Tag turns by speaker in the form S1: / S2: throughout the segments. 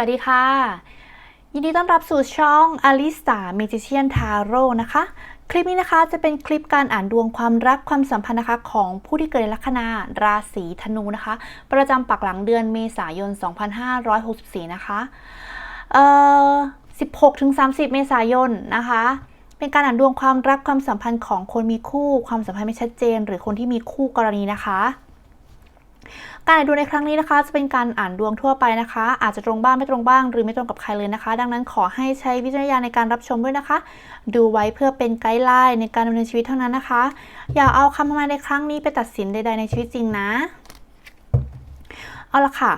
S1: วัสดีค่ะ ยินดีต้อนรับสู่ช่องอลิสาเมจิเชียนทาโร่นะคะ คลิปนี้นะคะจะเป็นคลิปการอ่านดวงความรักความสัมพันธ์นะคะของผู้ที่เกิดในลัคนาราศีธนูนะคะ ประจำปักหลังเดือนเมษายน 2564 นะคะเอ่อ16ถึง30 เมษายนนะคะ เป็นการอ่านดวงความรักความสัมพันธ์ของคนมีคู่ ความสัมพันธ์ไม่ชัดเจน หรือคนที่มีคู่กรณีนะคะ การอ่านดวงในครั้งนี้นะคะ จะเป็นการอ่านดวงทั่วไปนะคะ อาจจะตรงบ้างไม่ตรงบ้าง หรือไม่ตรงกับใครเลยนะคะ ดังนั้นขอให้ใช้วิจารณญาณในการรับชมด้วยนะคะ ดูไว้เพื่อเป็นไกด์ไลน์ในการดำเนินชีวิตเท่านั้นนะคะ อย่าเอาคำทำนายในครั้งนี้ไปตัดสินใด ๆในชีวิตจริงนะ เอาละค่ะ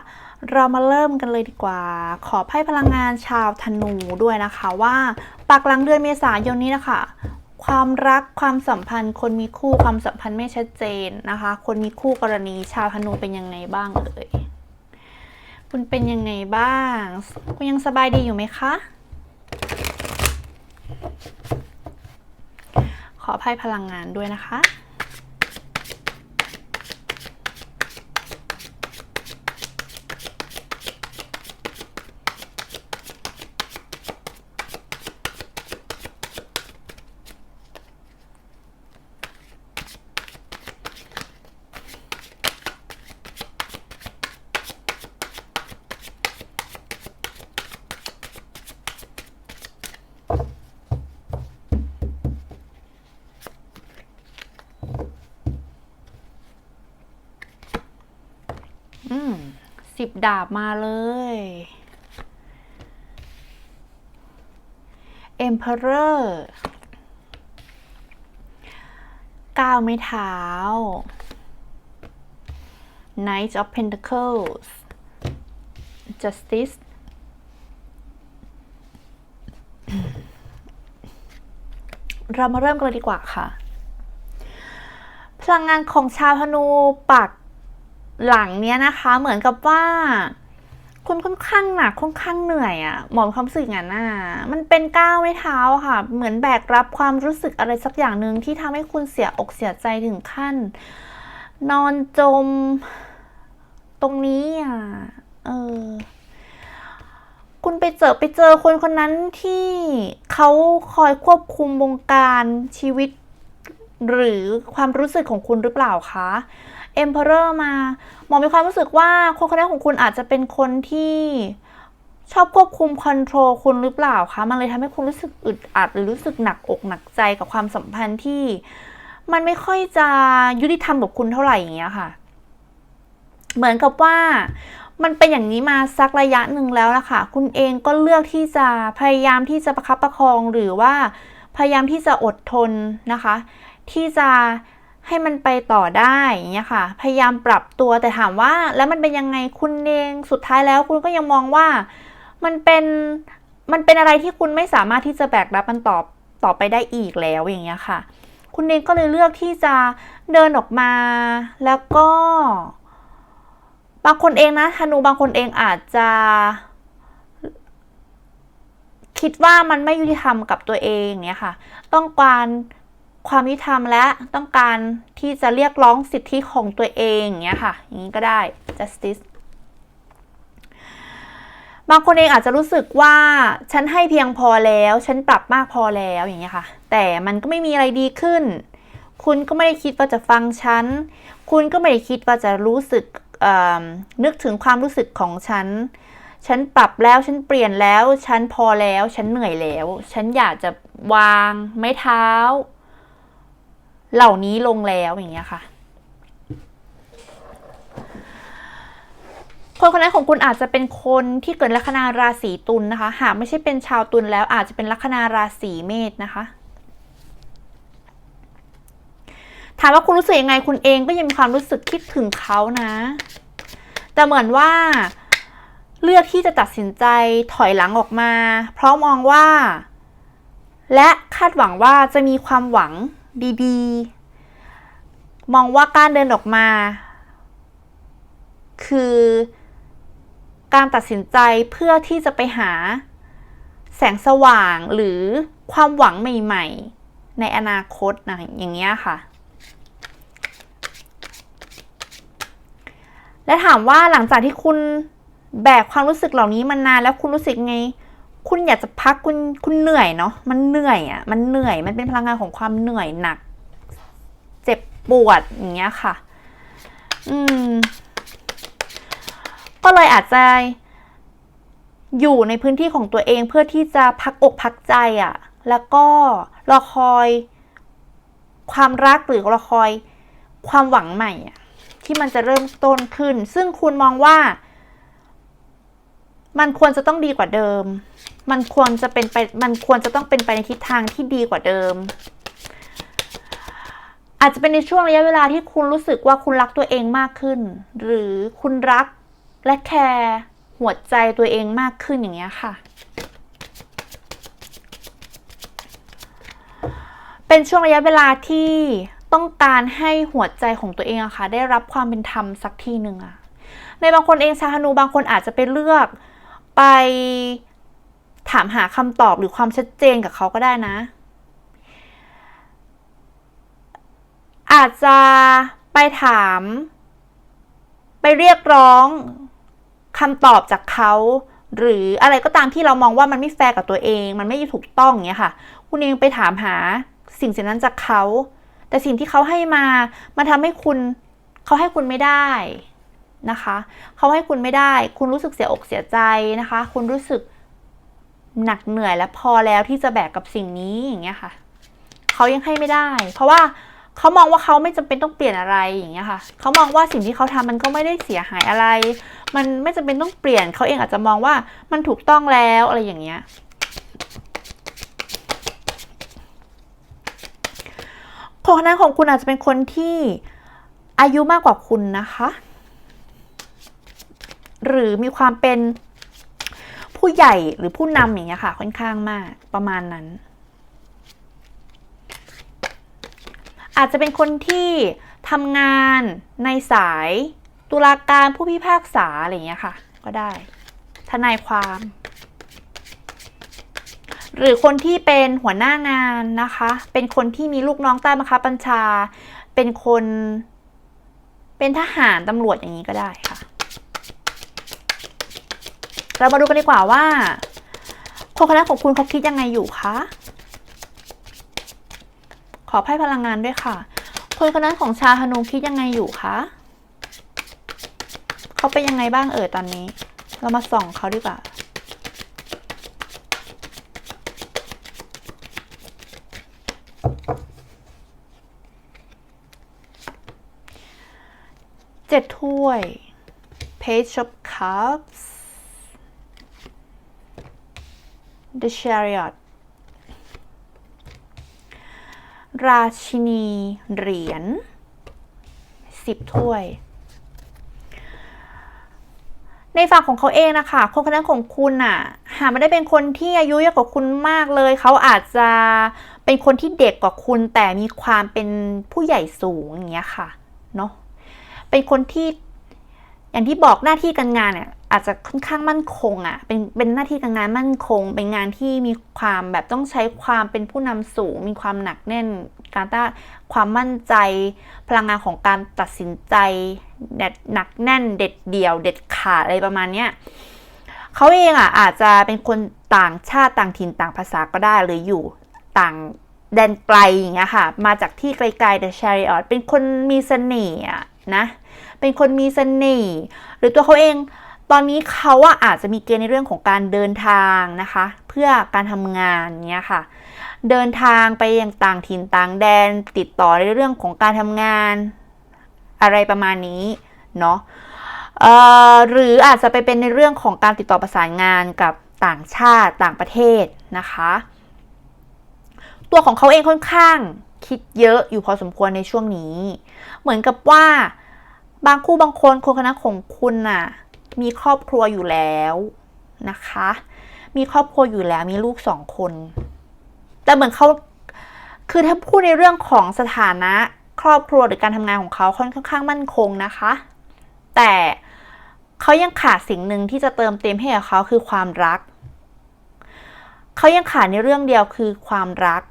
S1: เรามาเริ่มกันเลยดีกว่า ขอไพ่พลังงานชาวธนูด้วยนะคะว่าปักหลังเดือนเมษายนนี้นะคะ ความรักความสัมพันธ์ คนมีคู่ความสัมพันธ์ไม่ชัดเจนนะคะ คนมีคู่กรณีชาวธนูเป็นยังไงบ้างเอ่ยคุณเป็นยังไงบ้าง คุณยังสบายดีอยู่ไหมคะ ขออภัยพลังงานด้วยนะคะ อืม สิบดาบมาเลย Emperor ก้าวไม่เท้า Knight of Pentacles Justice เรามาเริ่มกันเลยดีกว่าค่ะ พลังงานของชาวธนูปัก หลังเนี้ยนะคะ เหมือนกับว่าคุณค่อนข้างหนักค่อนข้างเหนื่อยอะ่ะหมอมีความรู้สึกอย่างนั้นน่ะมันเป็นก้าวไม่เท้าค่ะ เหมือนแบกรับความรู้สึกอะไรสักอย่างหนึ่งที่ทำให้คุณเสียอกเสียใจถึงขั้น นอนจม ตรงนี้อะเออคุณไปเจอไปเจอคนคนนั้นที่เขาคอยควบคุมวงการชีวิต หรือความรู้สึกของคุณหรือเปล่าคะ Emperor มาหมอมีความรู้สึกว่าคนคนนั้นของคุณอาจจะเป็นคนที่ชอบควบคุมคอนโทรลคุณหรือเปล่าคะมันเลยทำให้คุณรู้สึกอึดอัด หรือรู้สึกหนักอกหนักใจกับความสัมพันธ์ที่ มันไม่ค่อยจะยุติธรรมกับคุณเท่าไหร่อย่างเงี้ยค่ะ เหมือนกับว่ามันเป็นอย่างนี้มาสักระยะหนึ่งแล้วล่ะค่ะคุณเองก็เลือกที่จะพยายามที่จะประคับประคองหรือว่าพยายามที่จะอดทนนะคะ ที่จะ ให้มันไปต่อได้อย่างเงี้ยค่ะ พยายามปรับตัวแต่ถามว่า แล้วมันเป็นยังไงคุณเองสุดท้ายแล้วคุณก็ยังมองว่ามันเป็นมันเป็นอะไรที่คุณไม่สามารถที่จะแบกรับมันต่อต่อไปได้อีกแล้วอย่างเงี้ยค่ะ คุณเองก็เลยเลือกที่จะเดินออกมา แล้วก็ บางคนเองนะธนูบางคนเองอาจจะ คิดว่ามันไม่ยุติธรรมกับตัวเองเนี่ยค่ะ ต้องการ ความยุติธรรมและต้องการที่จะเรียกร้องสิทธิของตัวเองอย่างเงี้ยค่ะ อย่างนี้ก็ได้ justice บางคนเองอาจจะรู้สึกว่าฉันให้เพียงพอแล้ว ฉันปรับมากพอแล้วอย่างเงี้ยค่ะ แต่มันก็ไม่มีอะไรดีขึ้น คุณก็ไม่ได้คิดว่าจะฟังฉัน คุณก็ไม่ได้คิดว่าจะรู้สึกนึกถึงความรู้สึกของฉัน ฉันปรับแล้วฉันเปลี่ยนแล้ว ฉันพอแล้ว ฉันเหนื่อยแล้ว ฉันอยากจะวางไม้เท้า เหล่านี้ลงแล้วอย่างเงี้ยค่ะคนคนนั้นของคุณอาจจะเป็นคนที่เกิดลัคนาราศีตุลนะคะ หากไม่ใช่เป็นชาวตุลแล้วอาจจะเป็นลัคนาราศีเมษนะคะ ถามว่าคุณรู้สึกยังไงคุณเองก็ยังมีความรู้สึกคิดถึงเขานะ แต่เหมือนว่าเลือกที่จะตัดสินใจถอยหลังออกมา เพราะมองว่า และคาดหวังว่าจะมีความหวัง ดีๆมองว่าการเดินออกมา คือการตัดสินใจเพื่อที่จะไปหาแสงสว่างหรือความหวังใหม่ๆ ในอนาคตนะอย่างเงี้ยค่ะ และถามว่าหลังจากที่คุณแบกความรู้สึกเหล่านี้มานานแล้วคุณรู้สึกไง คุณอยากจะพักคุณคุณเหนื่อยเนาะมันเหนื่อยอะ่ะ มันเหนื่อยมันเป็นพลังงานของความเหนื่อยหนัก เจ็บปวดอย่างเงี้ยค่ะ อืม ก็เลยอาจจะอยู่ในพื้นที่ของตัวเองเพื่อที่จะพักอกพักใจอะ่ะ แล้วก็รอคอย ความรักหรือรอคอยความหวังใหม่อะที่มันจะเริ่มต้นขึ้น ซึ่งคุณมองว่า มันควรจะต้องดีกว่าเดิม มันควรจะเป็นไป มันควรจะต้องเป็นไปในทิศทางที่ดีกว่าเดิม อาจจะเป็นในช่วงระยะเวลาที่คุณรู้สึกว่าคุณรักตัวเองมากขึ้น หรือคุณรักและแคร์หัวใจตัวเองมากขึ้นอย่างเงี้ยค่ะ เป็นช่วงระยะเวลาที่ต้องการให้หัวใจของตัวเองอะค่ะ ได้รับความเป็นธรรมสักทีหนึ่งอะในบางคนเองชาวธนูบางคนอาจจะไปเลือก ไปถามหาคำตอบหรือความชัดเจนกับเขาก็ได้นะ อาจจะไปถาม ไปเรียกร้องคำตอบจากเขาหรืออะไรก็ตามที่เรามองว่ามันไม่แฟร์กับตัวเอง มันไม่ถูกต้องเงี้ยค่ะ คุณเองไปถามหาสิ่งสิ่งนั้นจากเขา แต่สิ่งที่เขาให้มา มันทำให้คุณ เขาให้คุณไม่ได้ นะคะเขาให้คุณไม่ได้ คุณรู้สึกเสียอกเสียใจนะคะ คุณรู้สึกหนักเหนื่อยและพอแล้วที่จะแบกกับสิ่งนี้อย่างเงี้ยค่ะเขายังให้ไม่ได้ เพราะว่าเขามองว่าเขาไม่จำเป็นต้องเปลี่ยนอะไรอย่างเงี้ยค่ะเขามองว่าสิ่งที่เขาทำมันก็ไม่ได้เสียหายอะไร มันไม่จำเป็นต้องเปลี่ยนเขาเองอาจจะมองว่ามันถูกต้องแล้วอะไรอย่างเงี้ยคนคนนั้นของคุณอาจจะเป็นคนที่อายุมากกว่าคุณนะคะ หรือมีความเป็นผู้ใหญ่หรือผู้นำอย่างเงี้ยค่ะ ค่อนข้างมากประมาณนั้น อาจจะเป็นคนที่ทำงานในสายตุลาการผู้พิพากษาอะไรอย่างเงี้ยค่ะ ก็ได้ ทนายความ หรือคนที่เป็นหัวหน้างานนะคะ เป็นคนที่มีลูกน้องใต้บังคับบัญชา เป็นคน เป็นทหารตำรวจอย่างนี้ก็ได้ค่ะ เรามาดูกันดีกว่าว่าคนคณะของคุณเขาคิดยังไงอยู่คะขอไพ่พลังงานด้วยค่ะ คนคนนั้นของชาวธนูคิดยังไงอยู่คะเขาเป็นยังไงบ้างเอ่ยตอนนี้ เรามาส่องเขาดีกว่าเจ็ดถ้วย Page of Cups The Chariot ราชินีเหรียญสิบถ้วย ในฝั่งของเขาเองนะคะ คนคนนั้นของคุณน่ะหากไม่ได้เป็นคนที่อายุเยอะกว่าคุณมากเลย เขาอาจจะเป็นคนที่เด็กกว่าคุณ แต่มีความเป็นผู้ใหญ่สูงอย่างเงี้ยค่ะ เนาะเป็นคนที่อย่างที่บอกหน้าที่การงานเนี่ย อาจจะค่อนข้างมั่นคงอะ่ะเป็นเป็นหน้าที่การงานมั่นคง เป็นงานที่มีความแบบต้องใช้ความเป็นผู้นำสูง มีความหนักแน่น การต้าความมั่นใจ พลังงานของการตัดสินใจเด็ดหนักแน่นเด็ดเดี่ยว เด็ดขาดอะไรประมาณเนี้ยเขาเองอะอาจจะเป็นคนต่างชาติต่างถิ่นต่างภาษาก็ได้หรืออยู่ต่างแดนไกลอย่างเงี้ยค่ะ มาจากที่ไกลๆ The Chariot เป็นคนมีเสน่ห์นะ เป็นคนมีเสน่ห์หรือตัวเขาเอง ตอนนี้เขาอะอาจจะมีเกณฑ์ในเรื่องของการเดินทางนะคะ เพื่อการทำงานเนี้ยค่ะ เดินทางไปยังต่างถิ่นต่างแดน ติดต่อในเรื่องของการทำงาน อะไรประมาณนี้เนาะหรืออาจจะไปเป็นในเรื่องของการติดต่อประสานงานกับต่างชาติต่างประเทศนะคะ ตัวของเขาเองค่อนข้างคิดเยอะอยู่พอสมควรในช่วงนี้ เหมือนกับว่าบางคู่บางคนคนคณะของคุณน่ะ มีครอบครัวอยู่แล้วนะคะ มีครอบครัวอยู่แล้วมีลูกสองคน แต่เหมือนเขาคือถ้าพูดในเรื่องของสถานะครอบครัวหรือการทำงานของเขาค่อนข้างมั่นคงนะคะ แต่เขายังขาดสิ่งหนึ่งที่จะเติมเต็มให้กับเขาคือความรัก เขายังขาดในเรื่องเดียวคือความรัก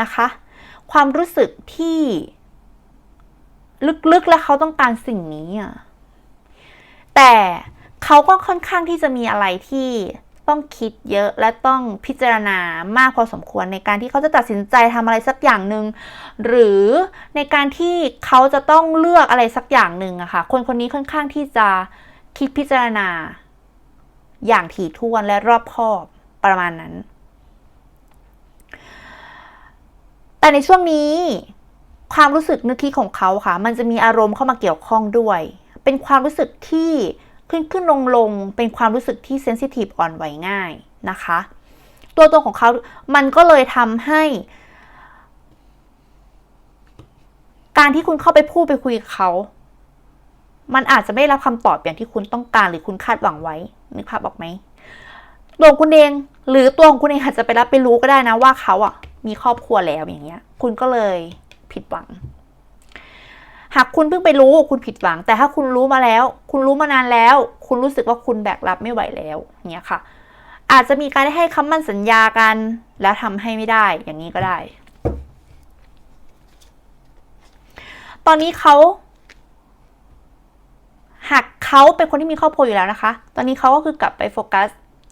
S1: นะคะ ความรู้สึกที่ ลึกๆแล้วเขาต้องการสิ่งนี้อะ แต่เขาก็ค่อนข้างที่จะมีอะไรที่ต้องคิดเยอะและต้องพิจารณามากพอสมควรในการที่เขาจะตัดสินใจทำอะไรสักอย่างหนึ่งหรือในการที่เขาจะต้องเลือกอะไรสักอย่างหนึ่งอะค่ะคนคนนี้ค่อนข้างที่จะคิดพิจารณา อย่างถี่ถ้วนและรอบคอบประมาณนั้น แต่ในช่วงนี้ความรู้สึกนึกคิดของเขาค่ะ มันจะมีอารมณ์เข้ามาเกี่ยวข้องด้วย เป็นความรู้สึกที่ขึ้นขึ้นลงลงเป็นความรู้สึกที่เซนซิทีฟอ่อนไหวง่ายนะคะ ตัวตนของเขา มันก็เลยทำให้ การที่คุณเข้าไปพูดไปคุยกับเขา มันอาจจะไม่รับคำตอบอย่างที่คุณต้องการหรือคุณคาดหวังไว้นึกภาพออกไหมตัวคุณเองหรือตัวของคุณเองอาจจะไปรับไปรู้ก็ได้นะว่าเขาอะมีครอบครัวแล้วอย่างเงี้ย คุณก็เลยผิดหวัง หากคุณเพิ่งไปรู้คุณผิดหวัง แต่ถ้าคุณรู้มาแล้ว คุณรู้มานานแล้ว คุณรู้สึกว่าคุณแบกรับไม่ไหวแล้วเนี้ยค่ะ อาจจะมีการให้คำมั่นสัญญากัน แล้วทำให้ไม่ได้อย่างนี้ก็ได้ ตอนนี้เขาหากเขาเป็นคนที่มีครอบครัวอยู่แล้วนะคะ ตอนนี้เขาก็คือกลับไปโฟกัส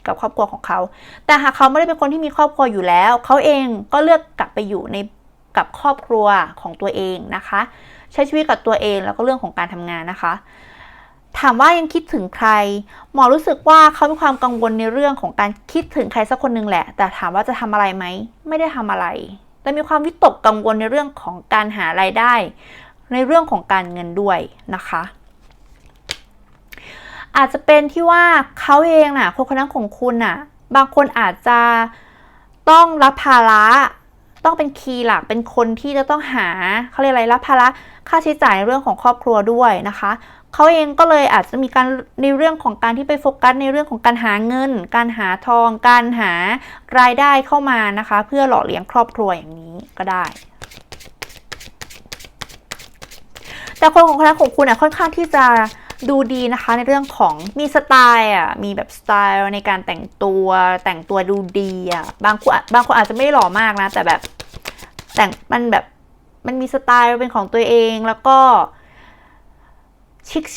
S1: กับครอบครัวของเขา แต่หากเขาไม่ได้เป็นคนที่มีครอบครัวอยู่แล้ว เขาเองก็เลือกกลับไปอยู่ในกับครอบครัวของตัวเองนะคะ ใช้ชีวิตกับตัวเองแล้วก็เรื่องของการทำงานนะคะ ถามว่ายังคิดถึงใคร หมอรู้สึกว่าเขามีความกังวลในเรื่องของการคิดถึงใครสักคนหนึ่งแหละ แต่ถามว่าจะทำอะไรไหม ไม่ได้ทำอะไร แต่มีความวิตกกังวลในเรื่องของการหารายได้ ในเรื่องของการเงินด้วยนะคะอาจจะเป็นที่ว่าเขาเองน่ะคนคนนั้นของคุณน่ะ บางคนอาจจะต้องรับภาระ ต้องเป็นคีย์หลักเป็นคนที่จะต้องหาเขาเรียกอะไรรับภาระค่าใช้จ่ายในเรื่องของครอบครัวด้วยนะคะเขาเองก็เลยอาจจะมีการในเรื่องของการที่ไปโฟกัสในเรื่องของการหาเงิน การหาทอง การหารายได้เข้ามานะคะ เพื่อหล่อเลี้ยงครอบครัวอย่างนี้ก็ได้แต่คนของคณะของคุณอะค่อนข้างที่จะ ดูดีนะคะในเรื่องของมีสไตล์อะมีแบบสไตล์ในการแต่งตัวแต่งตัวดูดีอะบางคนบางคนอาจจะไม่ได้หล่อมากนะ แต่แบบแต่งมันแบบมันมีสไตล์เป็นของตัวเองแล้วก็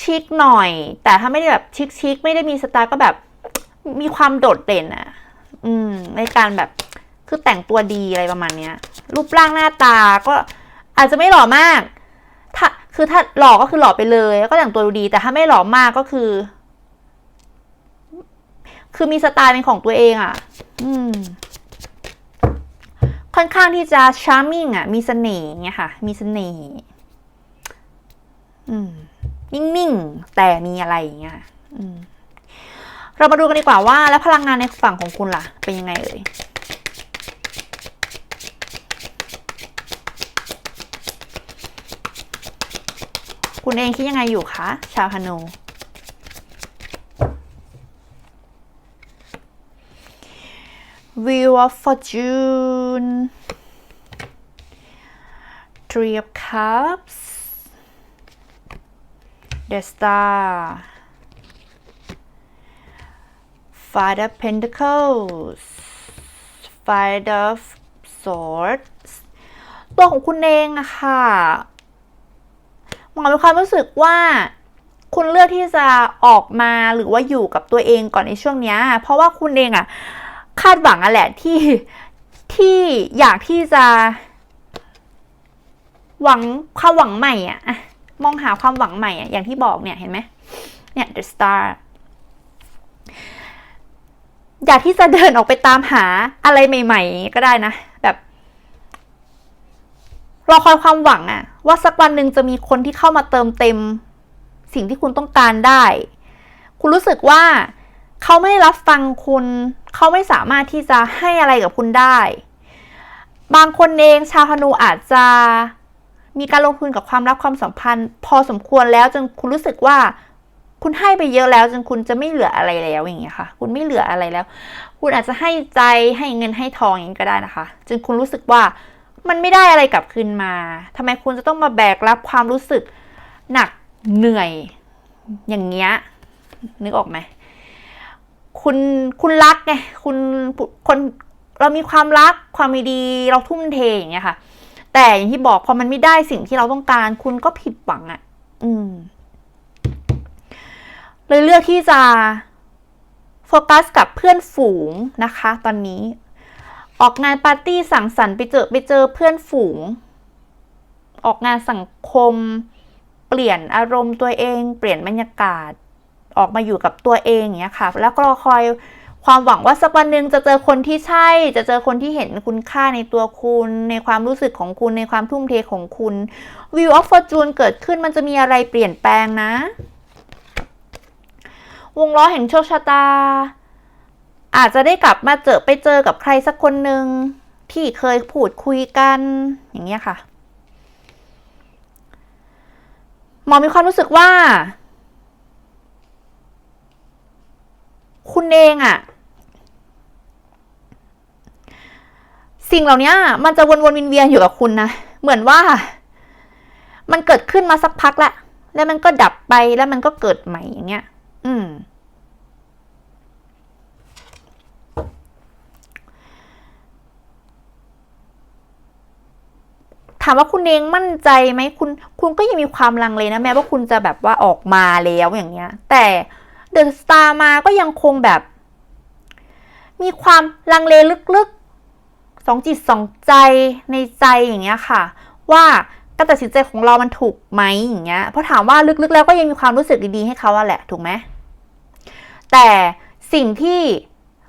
S1: ชิคๆหน่อย แต่ถ้าไม่ได้แบบชิคชิคๆไม่ได้มีสไตล์ก็แบบมีความโดดเด่นอะ อืม ในการแบบคือแต่งตัวดีอะไรประมาณเนี้ย รูปร่างหน้าตาก็อาจจะไม่หล่อมาก ถ้า คือถ้าหล่อก็คือหล่อไปเลยแล้วก็แต่งตัวดูดี แต่ถ้าไม่หล่อมากก็คือ คือมีสไตล์เป็นของตัวเองอะ อืม ค่อนข้างที่จะ charming อะ มีเสน่ห์เงี้ยค่ะ มีเสน่ห์อืม นิ่งๆ แต่มีอะไรอย่างเงี้ย อืม เรามาดูกันดีกว่าว่า แล้วพลังงานในฝั่งของคุณล่ะ เป็นยังไงเอ่ย คุณเองคิดยังไงอยู่คะ ชาวฮานู Wheel of Fortune Three of Cups The Star Five of Pentacles Five of Swords ตัวของคุณเองอะค่ะ หมอมีความรู้สึกว่าคุณเลือกที่จะออกมาหรือว่าอยู่กับตัวเองก่อนในช่วงนี้เพราะว่าคุณเองอะคาดหวังอะแหละที่ที่อยากที่จะ หวังความหวังใหม่อะมองหาความหวังใหม่อะอย่างที่บอกเนี่ยเห็นไหมเนี่ย the star อยากที่จะเดินออกไปตามหาอะไรใหม่ ๆ ก็ได้นะ รอคอยความหวังอะว่าสักวันหนึ่งจะมีคนที่เข้ามาเติมเต็ม สิ่งที่คุณต้องการได้ คุณรู้สึกว่าเขาไม่รับฟังคุณ เขาไม่สามารถที่จะให้อะไรกับคุณได้ บางคนเองชาวธนูอาจจะมีการลงทุนกับความรักความสัมพันธ์ พอสมควรแล้วจนคุณรู้สึกว่า คุณให้ไปเยอะแล้วจนคุณจะไม่เหลืออะไรแล้วอย่างเงี้ยค่ะ คุณไม่เหลืออะไรแล้ว คุณอาจจะให้ใจให้เงินให้ทองอย่างนี้ก็ได้นะคะ จนคุณรู้สึกว่า มันไม่ได้อะไรกลับคืนมาทำไมคุณจะต้องมาแบกรับความรู้สึกหนักเหนื่อย อย่างเงี้ยนึกออกไหมคุณคุณรักไงคุณคนเรามีความรักความมีดีเราทุ่มเทอย่างเงี้ยค่ะ แต่อย่างที่บอกพอมันไม่ได้สิ่งที่เราต้องการ คุณก็ผิดหวังอะ่ะ อืม เลยเลือกที่จะโฟกัสกับเพื่อนฝูงนะคะ ตอนนี้ ออกงานปาร์ตี้สังสรรค์ไปเจอไปเจอเพื่อนฝูง ออกงานสังคม เปลี่ยนอารมณ์ตัวเอง เปลี่ยนบรรยากาศ ออกมาอยู่กับตัวเองอย่างเงี้ยค่ะ แล้วก็รอคอยความหวังว่าสักวันหนึ่งจะเจอคนที่ใช่ จะเจอคนที่เห็นคุณค่าในตัวคุณ ในความรู้สึกของคุณ ในความทุ่มเทของคุณ View of Fortune เกิดขึ้นมันจะมีอะไรเปลี่ยนแปลงนะ วงล้อแห่งโชคชะตา อาจจะได้กลับมาเจอไปเจอกับใครสักคนหนึ่งที่เคยพูดคุยกัน อย่างเงี้ยค่ะ หมอมีความรู้สึกว่า คุณเองอะสิ่งเหล่านี้มันจะวนๆวินเวียนอยู่กับคุณนะ เหมือนว่า มันเกิดขึ้นมาสักพักละ แล้วมันก็ดับไปแล้วมันก็เกิดใหม่อย่างเงี้ย อืม ถามว่าคุณเองมั่นใจไหมคุณคุณก็ยังมีความลังเลนะแม้ว่าคุณจะแบบว่าออกมาแล้วอย่างเงี้ย แต่เดอะสตาร์มาก็ยังคงแบบ มีความลังเลลึกๆสองจิตสองใจในใจอย่างเงี้ยค่ะ ว่าการตัดสินใจของเรามันถูกไหมอย่างเงี้ยเพราะถามว่าลึกๆ แล้วก็ยังมีความรู้สึกดีๆให้เขาอะแหละถูกไหมแต่สิ่งที่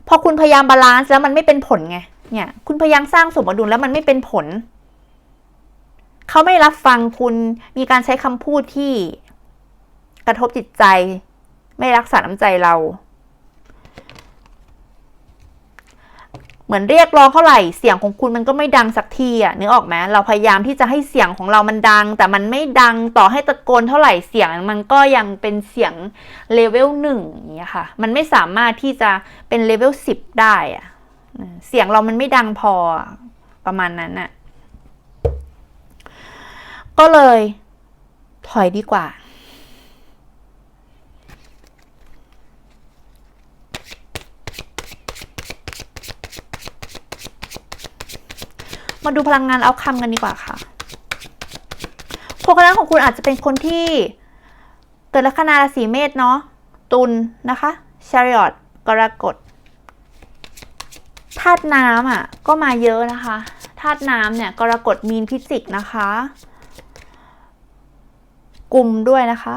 S1: พอคุณพยายามบาลานซ์แล้วมันไม่เป็นผลไงเนี่ย คุณพยายามสร้างสมดุลแล้วมันไม่เป็นผล เขาไม่รับฟังคุณมีการใช้คำพูดที่กระทบจิตใจ ไม่รักษาน้ำใจเรา เหมือนเรียกร้องเท่าไหร่เสียงของคุณมันก็ไม่ดังสักทีอะนึกออกไหมเราพยายามที่จะให้เสียงของเรามันดัง แต่มันไม่ดังต่อให้ตะโกนเท่าไหร่เสียงมันก็ยังเป็นเสียงเลเวลหนึ่งอย่างเงี้ยค่ะ มันไม่สามารถที่จะเป็นเลเวลสิบได้อะเสียงเรามันไม่ดังพอประมาณนั้นอะ ก็เลยถอยดีกว่า มาดูพลังงานเอาคำกันดีกว่าค่ะคนคนนั้นของคุณอาจจะเป็นคนที่เกิดลัคนาราศีเมษเนาะตุลนนะคะชาริอตกรกฎธาตุน้ำอะก็มาเยอะนะคะธาตุน้ำเนี่ยกรกฎมีนพิจิกนะคะ กลุ่มด้วยนะคะ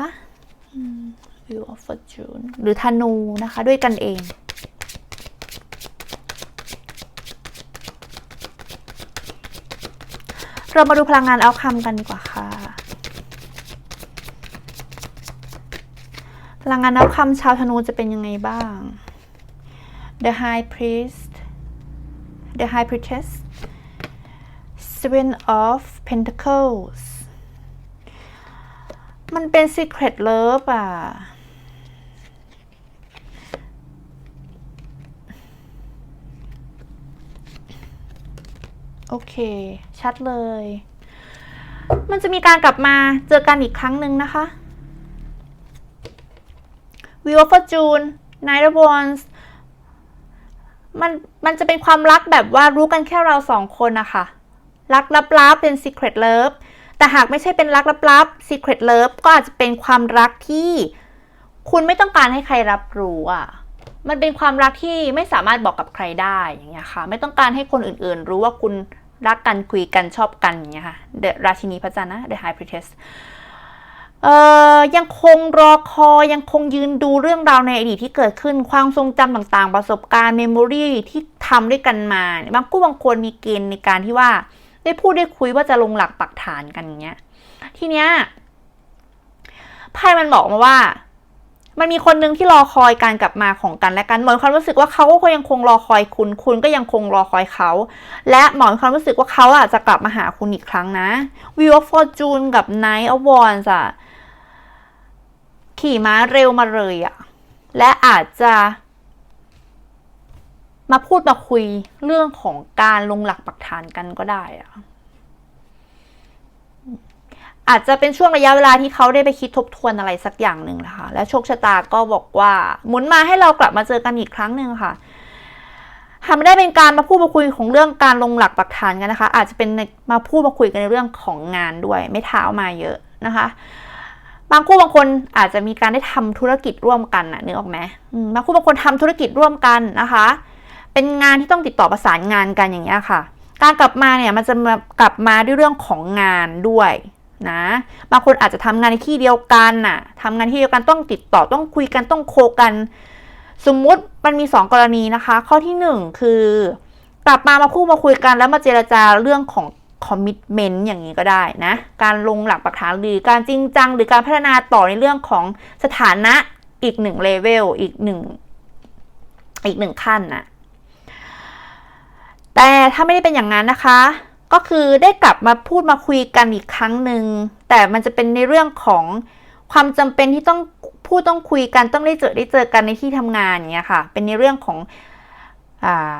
S1: View of Fortune หรือธนูนะคะ ด้วยกันเองเรามาดูพลังงานเอาคำกันดีกว่าค่ะ พลังงานเอาคำชาวธนูจะเป็นยังไงบ้าง The High Priest The High Priestess Seven of Pentacles มันเป็น Secret Love อะ โอเค ชัดเลย มันจะมีการกลับมาเจอกันอีกครั้งหนึ่งนะคะ Wheel of Fortune Night of Wands มันมันจะเป็นความรักแบบว่ารู้กันแค่เราสองคนนะคะ รักลับๆเป็น Secret Love แต่หากไม่ใช่เป็นรักลับๆ Secret Love ก็อาจจะเป็นความรักที่คุณไม่ต้องการให้ใครรับรู้อะ มันเป็นความรักที่ไม่สามารถบอกกับใครได้อย่างเงี้ยค่ะ ไม่ต้องการให้คนอื่นๆ รู้ว่าคุณรักกันคุยกันชอบกันอย่างเงี้ยค่ะ The ราชินีพระจันทร์นะ The High Priestess เอ่อยังคงรอคอยยังคงยืนดูเรื่องราวในอดีตที่เกิดขึ้นความทรงจำต่างๆ ประสบการณ์เมมโมรีที่ทำด้วยกันมา บางกู้บางคนมีเกณฑ์ในการที่ว่า ได้พูดได้คุยว่าจะลงหลักปักฐานกันอย่างเงี้ย ทีเนี้ยไพ่มันบอกมาว่า มันมีคนหนึ่งที่รอคอยการกลับมาของกันและกันหมอมีความรู้สึกว่าเขาก็ยังคงรอคอยคุณ คุณก็ยังคงรอคอยเขา และหมอมีความรู้สึกว่าเขาอะจะกลับมาหาคุณอีกครั้งนะ Wheel of Fortune กับ Knight of Wands อะขี่ม้าเร็วมาเลยอะและอาจจะ มาพูดมาคุยเรื่องของการลงหลักปักฐานกันก็ได้อะอาจจะเป็นช่วงระยะเวลาที่เขาได้ไปคิดทบทวนอะไรสักอย่างหนึ่งนะคะ และโชคชะตาก็บอกว่า หมุนมาให้เรากลับมาเจอกันอีกครั้งหนึ่งค่ะหากไม่ได้เป็นการมาพูดมาคุยของเรื่องการลงหลักปักฐานกันนะคะ อาจจะเป็นมาพูดมาคุยกันในเรื่องของงานด้วย ไม่เท้ามาเยอะนะคะ บางคู่บางคนอาจจะมีการได้ทำธุรกิจร่วมกันนะนึกออกไหมอืมบางคู่บางคนทำธุรกิจร่วมกันนะคะ เป็นงานที่ต้องติดต่อประสานงานกันอย่างเงี้ยค่ะ การกลับมาเนี่ยมันจะมากลับมาด้วยเรื่องของงานด้วยนะบางคนอาจจะทำงานในที่เดียวกันน่ะทำงานที่เดียวกันต้องติดต่อต้องคุยกันต้องโคกัน สมมุติมันมี 2 กรณีนะคะ ข้อที่ 1 คือกลับมามาพูดมาคุยกันแล้วมาเจรจาเรื่องของคอมมิชเมนต์อย่างนี้ก็ได้นะ การลงหลักปักฐานหรือการจริงจัง หรือการพัฒนาต่อในเรื่องของสถานะอีกหนึ่งเลเวลอีกหนึ่งอีกหนึ่งขั้นน่ะ แต่ถ้าไม่ได้เป็นอย่างนั้นนะคะ ก็คือได้กลับมาพูดมาคุยกันอีกครั้งหนึ่งแต่มันจะเป็นในเรื่องของความจำเป็นที่ต้องพูดต้องคุยกันต้องได้เจอได้เจอกันในที่ทำงานอย่างเงี้ยค่ะ เป็นในเรื่องของอ่า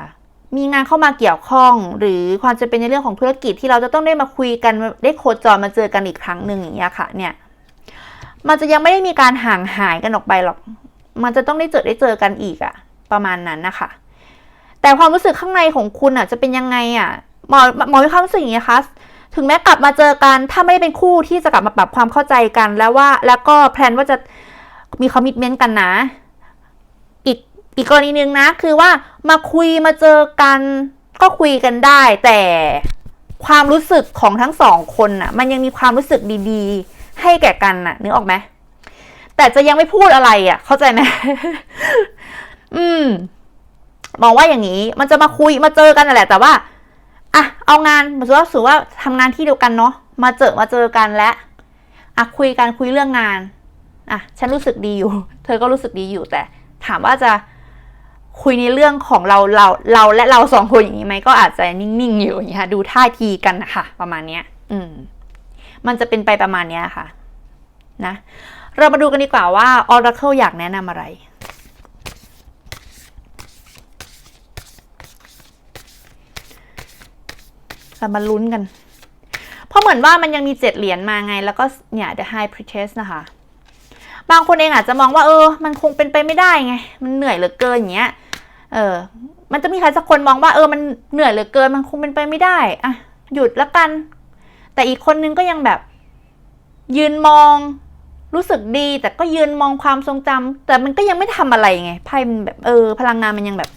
S1: มีงานเข้ามาเกี่ยวข้อง หรือความจะเป็นในเรื่องของธุรกิจที่เราจะต้องได้มาคุยกันได้โคจรมาเจอกันอีกครั้งหนึ่งอย่างเงี้ยค่ะเนี่ยมันจะยังไม่ได้มีการห่างหายกันออกไปหรอก มันจะต้องได้เจอได้เจอกันอีกอะประมาณนั้นนะคะ แต่ความรู้สึกข้างในของคุณอะจะเป็นยังไงอะหมอหมอมีความรู้สึกอย่างนี้คะถึงแม้กลับมาเจอกันถ้าไม่ได้เป็นคู่ที่จะกลับมาปรับความเข้าใจกันแล้วว่า แล้วก็แพลนว่าจะมีคอมมิชเมนต์กันนะ อีกอีกกรณีหนึ่งนะ คือว่ามาคุยมาเจอกันก็คุยกันได้ แต่ความรู้สึกของทั้งสองคนน่ะ มันยังมีความรู้สึกดีๆ ให้แก่กันน่ะนึกออกไหมแต่จะยังไม่พูดอะไรอะ เข้าใจไหม อืม มองว่าอย่างนี้ มันจะมาคุยมาเจอกันนั่นแหละ แต่ว่าอะเอางานสมมติว่าถือว่าทำงานที่เดียวกันเนาะมาเจอมาเจอกันแล้วอะคุยกันคุยเรื่องงานอะฉันรู้สึกดีอยู่ เธอก็รู้สึกดีอยู่แต่ ถามว่าจะคุยในเรื่องของเราเราเราและเราสองคนอย่างนี้ไหมก็อาจจะนิ่งๆอยู่อย่างนี้ค่ะดูท่าทีกันนะคะประมาณเนี้ย อืม มันจะเป็นไปประมาณเนี้ยค่ะ นะ เรามาดูกันดีกว่าว่า Oracle อยากแนะนำอะไร เรามาลุ้นกัน เพราะเหมือนว่ามันยังมีเจ็ดเหรียญมาไง แล้วก็เนี่ย The High Priestess นะคะ บางคนเองอาจจะมองว่าเออ มันคงเป็นไปไม่ได้ไง มันเหนื่อยเหลือเกินอย่างเงี้ย เออ มันจะมีใครสักคนมองว่าเออ มันเหนื่อยเหลือเกิน มันคงเป็นไปไม่ได้ อะ หยุดและกัน แต่อีกคนนึงก็ยังแบบ ยืนมองรู้สึกดีแต่ก็ยืนมองความทรงจำแต่มันก็ยังไม่ทำอะไรไงไพ่มันแบบเออ พลังงานมันยังแบบ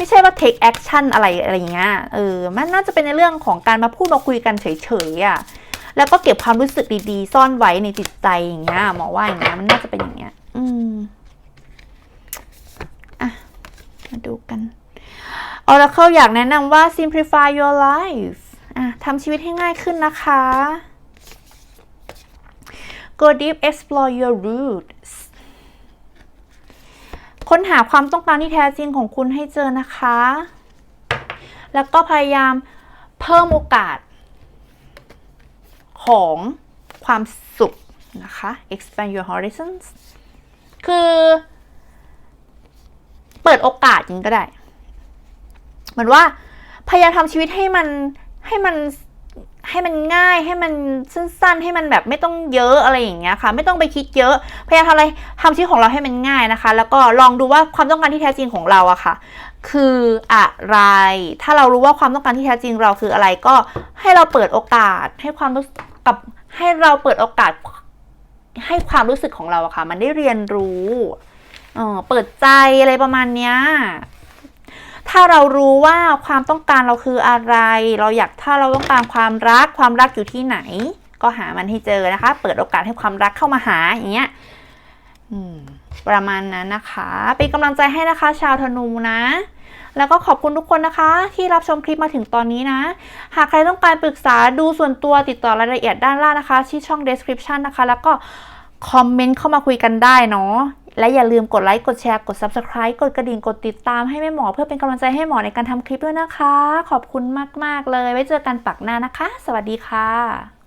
S1: ไม่ใช่ว่า take action อะไรอะไรอย่างเงี้ยเออมันน่าจะเป็นในเรื่องของการมาพูดมาคุยกันเฉยๆอะแล้วก็เก็บความรู้สึกดีๆ ซ่อนไว้ในจิตใจอย่างเงี้ยหมอว่าอย่างเงี้ยมันน่าจะเป็นอย่างเงี้ย อืมอะมาดูกันอ Oracle อยากแนะนำว่า simplify your life อะทำชีวิตให้ง่ายขึ้นนะคะ go deep explore your roots ค้นหาความต้องการที่แท้จริงของคุณให้เจอนะคะ แล้วก็พยายามเพิ่มโอกาส ของความสุขนะคะ expand your horizons คือ เปิดโอกาสอย่างนี้ก็ได้ เหมือนว่าพยายามทำชีวิตให้มันให้มัน ให้มันง่ายให้มันสั้นๆ ให้มันแบบไม่ต้องเยอะอะไรอย่างเงี้ยค่ะ ไม่ต้องไปคิดเยอะพยายามทำอะไรทำชีวิตของเราให้มันง่ายนะคะ แล้วก็ลองดูว่าความต้องการที่แท้จริงของเราอะค่ะ คืออะไร ถ้าเรารู้ว่าความต้องการที่แท้จริงเราคืออะไรก็ให้เราเปิดโอกาส ให้ความรู้กับให้เราเปิดโอกาส ให้ความรู้สึกของเราอะค่ะ มันได้เรียนรู้เออเปิดใจอะไรประมาณเนี้ย ถ้าเรารู้ว่าความต้องการเราคืออะไร เราอยากถ้าเราต้องการความรักความรักอยู่ที่ไหน ก็หามันให้เจอนะคะ เปิดโอกาสให้ความรักเข้ามาหาอย่างเงี้ยประมาณนั้นนะคะ เป็นกำลังใจให้นะคะ ชาวธนูนะ แล้วก็ขอบคุณทุกคนนะคะ ที่รับชมคลิปมาถึงตอนนี้นะ หากใครต้องการปรึกษาดูส่วนตัวติดต่อรายละเอียดด้านล่างนะคะ ที่ช่อง description นะคะ แล้วก็คอมเมนต์เข้ามาคุยกันได้เนาะ และอย่าลืมกดไลค์ กดแชร์ กด subscribe กดกระดิ่ง กดติดตามให้แม่หมอ เพื่อเป็นกำลังใจให้หมอในการทำคลิปด้วยนะคะ ขอบคุณมาก ๆ เลย ไว้เจอกันปักหน้านะคะ สวัสดีค่ะ